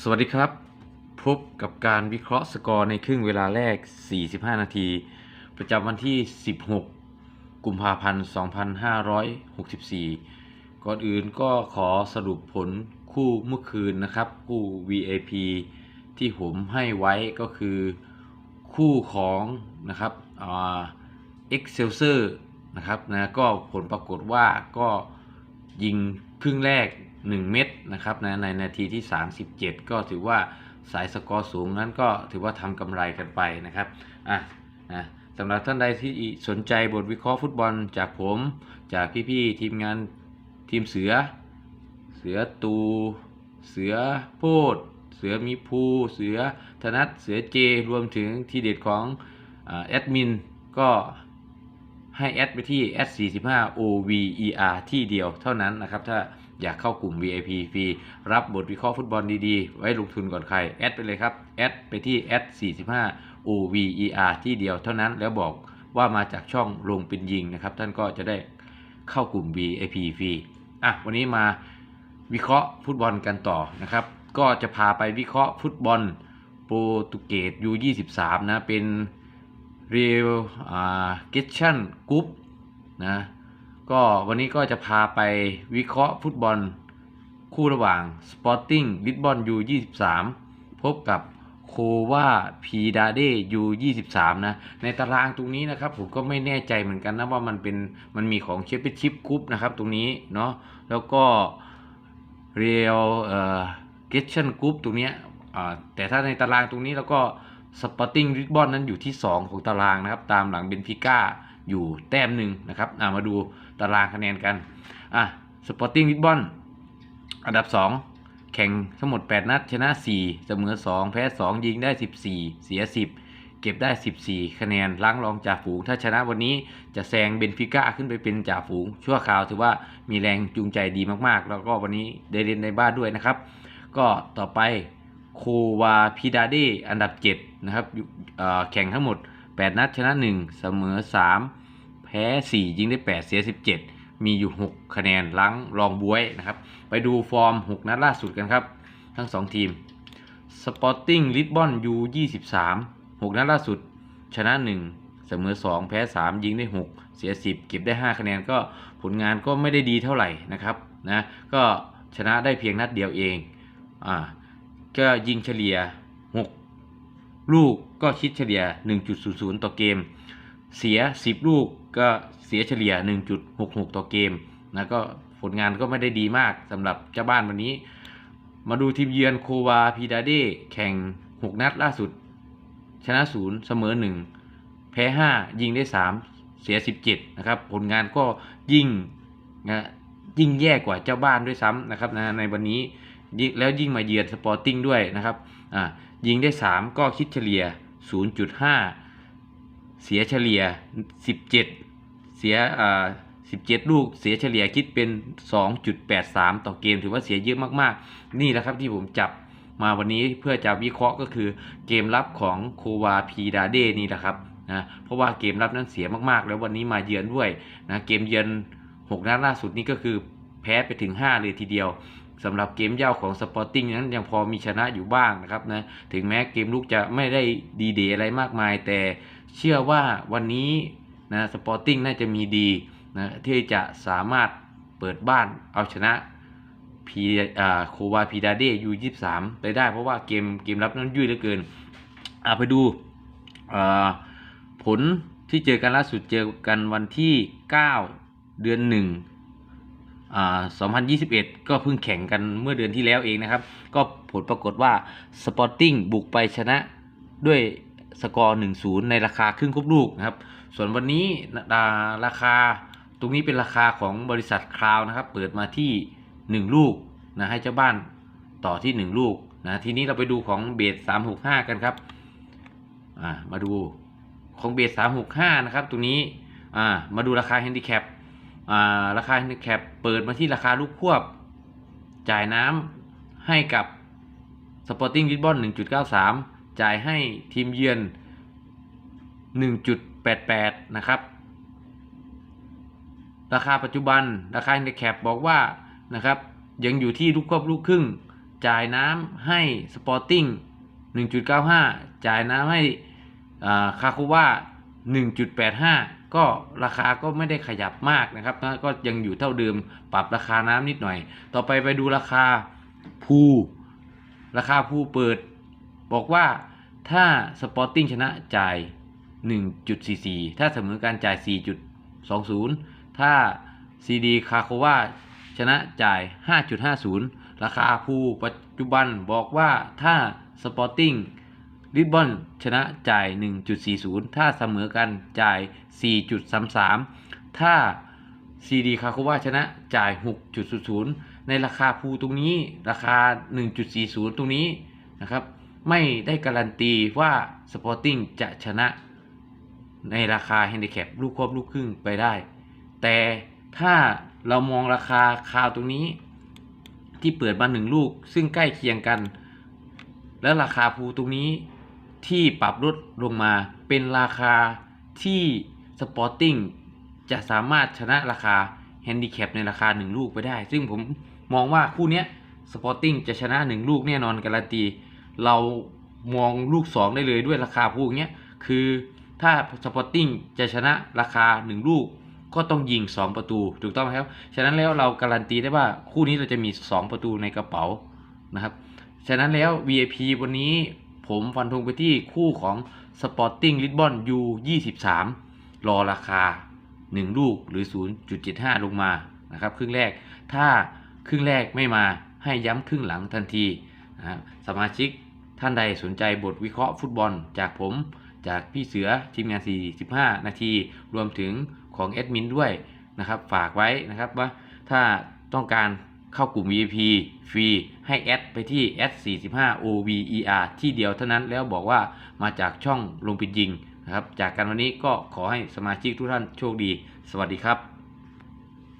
สวัสดีครับ พบกับการวิเคราะห์สกอร์ในครึ่งเวลาแรก 45 นาที ประจำวันที่ 16 กุมภาพันธ์ 2564 ก่อนอื่นก็ขอสรุปผลคู่เมื่อคืนนะครับ คู่ VAP ที่ผมให้ไว้ก็คือคู่ของนะครับเอ่า Excelsior นะครับนะก็ผลปรากฏว่าก็ยิงครึ่งแรก 1 เม็ดนะครับนะในนาทีที่ 37 ก็ถือว่าสายสกอร์สูงนั้นก็ถือว่าทำกำไรกันไปนะครับอะนะสำหรับท่านใดที่สนใจบทวิเคราะห์ฟุตบอลจากผมจากพี่ๆทีมงานทีมเสือ เสือตู เสือโพด เสือมีภู เสือธนัทเสือเจ รวมถึงทีเด็ดของแอดมินก็ให้แอดไปที่ s 45 over ที่เดียวเท่านั้นนะครับถ้า อยากเข้ากลุ่ม VIP ฟรีรับบทวิเคราะห์ฟุตบอลดีๆ ไว้ลงทุนก่อนใคร แอดไปเลยครับ แอดไปที่ s 45 over ที่เดียวเท่านั้นแล้วบอกว่ามาจากช่องลงเป็นยิงนะครับ ท่านก็จะได้เข้ากลุ่ม VIP ฟรีอะวันนี้มาวิเคราะห์ฟุตบอลกันต่อนะครับ ก็จะพาไปวิเคราะห์ฟุตบอลโปรตุเกส U23 นะเป็นเรียลเกชั่นกรุ๊ปนะ ก็วันนี้ก็จะพาไปวิเคราะห์ฟุตบอล คู่ระหว่าง Sporting Lisbon U23 พบกับโควาพีดาเด U23 นะ ในตารางตรงนี้นะครับ ผมก็ไม่แน่ใจเหมือนกันนะว่ามันเป็นมันมีของเชฟเปชิปกรุ๊ปนะครับตรงนี้เนาะแล้วก็เรียลเอ่อเกชั่นกรุ๊ปตรงเนี้ยอ่าแต่ถ้าในตารางตรงนี้แล้วก็สปอร์ติ้งริบบอนนั้นอยู่ที่ 2 ของตารางนะครับ ตามหลังเบนฟิก้า อยู่แต้มหนึ่งนะครับามาดูตารางคะแนนกันอะสปอร์ติ้งริบบอนอันดับ 2 แข่งทั้งหมด 8 นัด ชนะ 4 เสมอ 2 แพ้ 2 ยิงได้ 14 เสีย 10 เก็บได้ 14 คะแนนล้างรองจ่าฝูง ถ้าชนะวันนี้จะแซงเบนฟิก้าขึ้นไปเป็นจ่าฝูง ชั่วคราวถือว่ามีแรงจูงใจดีมากๆ แล้วก็วันนี้ได้เล่นในบ้านด้วยนะครับ ก็ต่อไปโควาพิดาเดอันดับ 7 นะครับแข่งทั้งหมด 8 นัดชนะ 1 เสมอ 3 แพ้ 4 ยิงได้ 8 เสีย 17 มีอยู่ 6 คะแนนล้างรองบวยนะครับ ไปดูฟอร์ม 6 นัดล่าสุดกันครับ ทั้ง 2 ทีม Sporting Lisbon U23 6 นัดล่าสุด ชนะ 1 เสมอ 2 แพ้ 3 ยิงได้ 6 เสีย 10 เก็บได้ 5 คะแนนก็ผลงานก็ไม่ได้ดีเท่าไหร่นะครับนะก็ชนะได้เพียงนัดเดียวเองอ่าก็ยิงเฉลี่ย 6 ลูกก็คิดเฉลี่ย 1.00 ต่อเกม เสีย 10 ลูกก็เสียเฉลี่ย 1.66 ต่อเกมนะก็ผลงานก็ไม่ได้ดีมากสำหรับเจ้าบ้านวันนี้ มาดูทีมเยือนโควาพีดาเดแข่ง 6 นัดล่าสุด ชนะ 0 เสมอ 1 แพ้ 5 ยิงได้ 3 เสีย 17 นะครับ ผลงานก็ยิ่งนะยิ่งแย่กว่าเจ้าบ้านด้วยซ้ำนะครับนะในวันนี้แล้วยิ่งมาเยือนสปอร์ติ้งด้วยนะครับอ่า ยิงได้ 3 ก็คิดเฉลี่ย 0.5 เสียเฉลี่ย 17 เสียอ่า17 ลูกเสียเฉลี่ยคิดเป็น 2.83 ต่อเกมถือว่าเสียเยอะมากๆ นี่แหละครับที่ผมจับมาวันนี้เพื่อจะวิเคราะห์ก็คือเกมรับของโควาพีดาเดนี่แหละครับนะเพราะว่าเกมรับนั้นเสียมากๆ แล้ววันนี้มาเยือนด้วยนะเกมเยือน6นัดล่าสุดนี้ก็คือแพ้ไปถึง 5 เลยทีเดียว สำหรับเกมเย่าของสปอร์ติ้งนั้นยังพอมีชนะอยู่บ้างนะครับนะถึงแม้เกมลุกจะไม่ได้ดีเดย์อะไรมากมาย แต่เชื่อว่าวันนี้นะสปอร์ติ้งน่าจะมีดีนะที่จะสามารถเปิดบ้านเอาชนะพีอ่าโควาพีดาเดยูยี่สามไปได้เพราะว่าเกมเกมรับนั้นยุ่ยเหลือเกินอาไปดูอ่าผลที่เจอกันล่าสุดเจอกันวันที่ 9 เดือน1อ่า 2021 ก็เพิ่งแข่งกันเมื่อเดือนที่แล้วเองนะครับ ก็ผลปรากฏว่า Sporting บุกไปชนะด้วยสกอร์ 1-0 ในราคาครึ่งครบลูกนะครับ ส่วนวันนี้ราคาตรงนี้เป็นราคาของบริษัทคราวนะครับ เปิดมาที่ 1 ลูกนะให้เจ้าบ้านต่อที่ 1 ลูกนะทีนี้เราไปดูของเบส365 กันครับมาดูของเบส365 นะครับ ตรงนี้มาดูราคาแฮนดิแคป ราคาแฮนแคปเปิดมาที่ราคาลูกควบ จ่ายน้ำให้กับ Sporting Lisbon 1.93 จ่ายให้ทีมเยือน 1.88 นะครับ ราคาปัจจุบันราคาแฮนแคปบอกว่านะครับยังอยู่ที่ลูกควบลูกครึ่ง จ่ายน้ำให้สปอร์ติ้ง1.95 จ่ายน้ำให้คาคูว่า1.85 ก็ราคาก็ไม่ได้ขยับมากนะครับนะก็ยังอยู่เท่าเดิมปรับราคาน้ำนิดหน่อย ต่อไปไปดูราคาพูราคาพูเปิด บอกว่าถ้าสปอร์ติ้งชนะจ่าย 1.44 ถ้าเสมอการจ่าย 4.20 ถ้าซีดีคาโควาชนะจ่าย 5.50 ราคาพูปัจจุบันบอกว่าถ้าสปอร์ติ้ง ลิบบอนชนะจ่าย 1.40 ถ้าเสมอกันจ่าย 4.33 ถ้าซีดีคาโควาชนะจ่าย 6.00 ในราคาพูตรงนี้ราคา 1.40 ตรงนี้นะครับ ไม่ได้การันตีว่าสปอร์ติ้งจะชนะในราคาแฮนดิแคปลูกครบลูกครึ่งไปได้ แต่ถ้าเรามองราคาคาวตรงนี้ ที่เปิดมาหนึ่งลูกซึ่งใกล้เคียงกัน แล้วราคาภูตรงนี้ ที่ปรับลดลงมาเป็นราคาที่สปอร์ติ้งจะสามารถชนะราคาแฮนดิแคปในราคา 1 ลูกไปได้ ซึ่งผมมองว่าคู่นี้สปอร์ติ้งจะชนะ 1 ลูกแน่นอนการันตี เรามองลูก 2 ได้เลยด้วยราคาคู่เนี้คือถ้าสปอร์ติ้งจะชนะราคา 1 ลูก ก็ต้องยิง 2 ประตู ถูกต้องไหมครับ ฉะนั้นแล้วเราการันตีได้ว่าคู่นี้เราจะมี 2 ประตูในกระเป๋านะครับ ฉะนั้นแล้ว VIP วันนี้ ผมฟันธงไปที่คู่ของ Sporting Lisbon U 23 รอราคา 1 ลูกหรือ 0.75 ลงมานะครับครึ่งแรกถ้าครึ่งแรกไม่มาให้ย้ำครึ่งหลังทันทีนะครับสมาชิกท่านใดสนใจบทวิเคราะห์ฟุตบอลจากผมจากพี่เสือทีมงาน 45 นาที รวมถึงของแอดมินด้วยนะครับ ฝากไว้นะครับว่าถ้าต้องการ เข้ากลุ่ม VIP ฟรีให้แอดไปที่ S45OVER ที่เดียวเท่านั้นแล้วบอกว่ามาจากช่องลงปิดยิงนะครับ จากกันวันนี้ก็ขอให้สมาชิกทุกท่านโชคดี สวัสดีครับ